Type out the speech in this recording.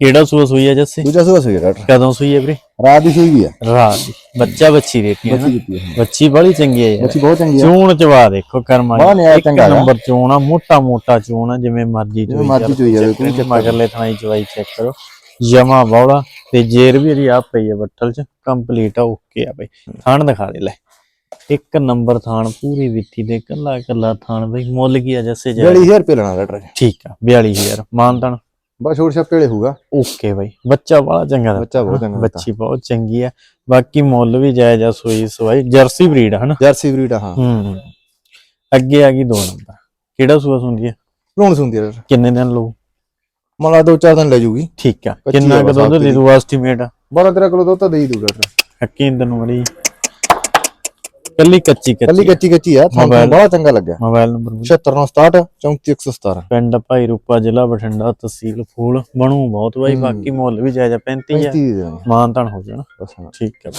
ਕਿਹੜਾ ਸੂਆ ਸੂਈ ਹੈ ਜੱਸੇ? ਦੂਜਾ ਸੂਆ ਸੂਈ ਆ ਡਾਕਟਰ। ਕਦੋਂ ਸੂਈ ਹੈ ਵੀਰੇ? ਰਾਤ ਦੀ ਸੂਈ ਵੀ ਆ। ਰਾਤ ਦੀ। ਬੱਚਾ ਬੱਚੀ ਦੇਤੀ ਹੈ ਬੱਚੀ ਦਿੱਤੀ ਹੈ ਬੱਚੀ ਬੜੀ ਚੰਗੀ ਹੈ ਯਾਰ। ਬੱਚੀ ਬਹੁਤ ਚੰਗੀ ਆ। ਚੂਣ ਚਵਾ ਦੇਖੋ ਕਰਮਾ ਹੈਗਾ। ਨੰਬਰ ਚੂਣ ਆ ਮੋਟਾ ਮੋਟਾ ਚੂਣ ਆ ਜਿਵੇਂ ਮਰਜ਼ੀ ਜਿਵੇਂ ਮਰਜ਼ੀ ਚੋਈ ਜਾਵੇ, ਕੋਈ ਚੱਕਰ ਮਗਰਲੇ ਥਾਈ ਚਵਾਈ ਚੈੱਕ ਕਰੋ। ਜਮਾ ਬੌਲਾ ਤੇ ਜੇਰ ਵੀ ਇਹਦੀ ਆ ਪਈ ਹੈ ਬੱਠਲ ਚ ਕੰਪਲੀਟ ਆ ਓਕੇ ਆ ਬਈ। ਥਾਣ ਦਿਖਾ ਦੇ ਲੈ। ਇੱਕ ਨੰਬਰ ਥਾਣ ਪੂਰੀ ਵਿੱਥੀ ਦੇ ਕੱਲਾ ਕੱਲਾ ਥਾਣ ਬਈ। ਮੁੱਲ ਕੀ ਆ ਜੱਸੇ ਜਾ 40000 ਰੁਪਏ ਲੈਣਾ ਡਾਕਟਰ। ਠੀਕ ਆ 42000 ਮਾਨਤਨ। ਬਸ ਛੋੜ ਛਾਪੇ ਵਾਲੇ ਹੋਊਗਾ। ਓਕੇ ਬਈ। ਬੱਚਾ ਬੜਾ ਚੰਗਾ ਦਾ ਬੱਚਾ ਬਹੁਤ ਚੰਗਾ ਦਿੱਤਾ। ਬੱਚੀ ਬਹੁਤ ਚੰਗੀ ਆ। ਬਾਕੀ ਮੁੱਲ ਵੀ ਜਾਇਜ਼ ਆ ਸੋਈ ਸਵਾਈ। ਜਰਸੀ ਬਰੀਡ ਹਨਾ? ਜਰਸੀ ਬਰੀਡ ਆ ਹਾਂ। ਹੂੰ ਅੱਗੇ ਆ ਗਈ ਦੋ ਨੰਬਰ। ਕਿਹੜਾ ਸੂਆ ਸੁਣਦੀ ਹੈ ਰੋਣ ਸੁੰਦੀ ਡਾਕਟਰ ਕਿੰਨੇ ਦਿਨ ਲਊ? ਮਲਾ ਦੋ ਚਾਰ ਦਿਨ ਲੈ ਜੂਗੀ। ਠੀਕ ਆ। ਪੱਚੀ ਕਿੰਨਾ ਆ ਕੁ ਬਸ ਦੁੱਧ ਆਪੀ ਦੇ ਦੂ ਐਸਟੀਮੇਟ 12 13 ਕਿਲੋ ਦੁੱਧ ਤਾਂ ਦੇ ਹੀ ਦੂ ਡਾਕਟਰ ਹੱਕੀ ਦਿਨ ਵਾਲੀ ਕੱਲੀ ਕੱਚੀ ਕੱਲੀ ਕੱਚੀ ਕੱਚੀ ਆ ਤੁਹਾਨੂੰ ਬੜਾ ਚੰਗਾ ਲੱਗਿਆ। ਮੋਬਾਈਲ ਨੰਬਰ 76967 34117 ਪਿੰਡ ਭਾਈ ਰੂਪਾ ਜ਼ਿਲ੍ਹਾ ਬਠਿੰਡਾ ਤਹਿਸੀਲ ਫੂਲ ਬਣੂ ਬਹੁਤ ਬਾਈ ਹੂੰ। ਬਾਕੀ ਮੁੱਲ ਵੀ ਜਾਇਜ਼ ਆ 35 ਆ। 35 ਦੇ ਦੇਣੀ। ਮਾਨ ਤਾਨ ਹੋ ਜਾਣਾ। ਹਾਂ ਠੀਕ ਆ।